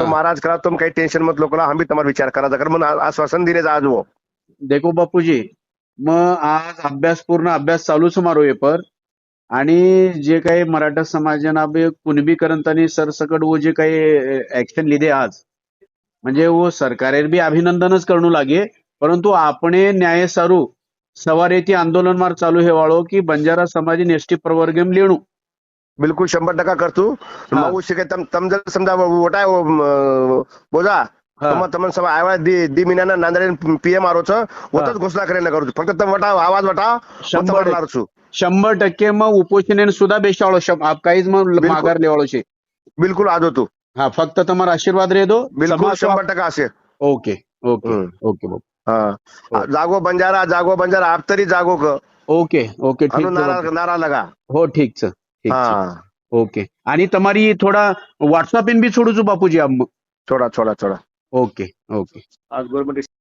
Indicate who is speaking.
Speaker 1: तो महाराज करा तुम काही टेन्शन मत लोकला आम्ही तुम्हाला विचार करायचा. कारण म्हणून आश्वासन दिले आज वो.
Speaker 2: देखो बापूजी मग आज अभ्यास पूर्ण अभ्यास चालू समारोह पर आणि जे काही मराठा समाजाना कुणबी करंतानी सरसकट व जे काही ऍक्शन लिदे आज म्हणजे वो सरकारे बी अभिनंदनच करू लागे परंतु आपण न्याय सारू सवार येथे आंदोलन मार चालू हे वाळो की बंजारा समाज एसटी प्रवर्गम लिहिणू
Speaker 1: बिलकुल शंभर टक्का करतो. मागू शके तम तम जर समजा वोटाय बोजा तम तमन सब आवा दी दी मिनाना नांदरे पीएम आरोच वतच घोषणा करेला करू. फक्त तम वटा आवाज वटा
Speaker 2: शंभर शंभर टक्के मग उपोषण सुद्धा बेशावळो काहीच मग माघार लेवाळो
Speaker 1: बिलकुल आज होतो
Speaker 2: हा फक्त तुम्हाला आशीर्वाद रे दो.
Speaker 1: बिलकुल शंभर टक्का असे.
Speaker 2: ओके ओके ओके हा.
Speaker 1: हो. जागो बंजारा जागो बंजारा आप तरी जागो क. ओके
Speaker 2: ओके
Speaker 1: नारा नारा लगा.
Speaker 2: हो ठीक सर
Speaker 1: હા
Speaker 2: ઓકે આની તમારી થોડા વોટ્સઅપ ઇન બી છોડું છું બાપુજી આમ
Speaker 1: થોડા
Speaker 2: થોડા થોડા
Speaker 1: ઓકે ઓકે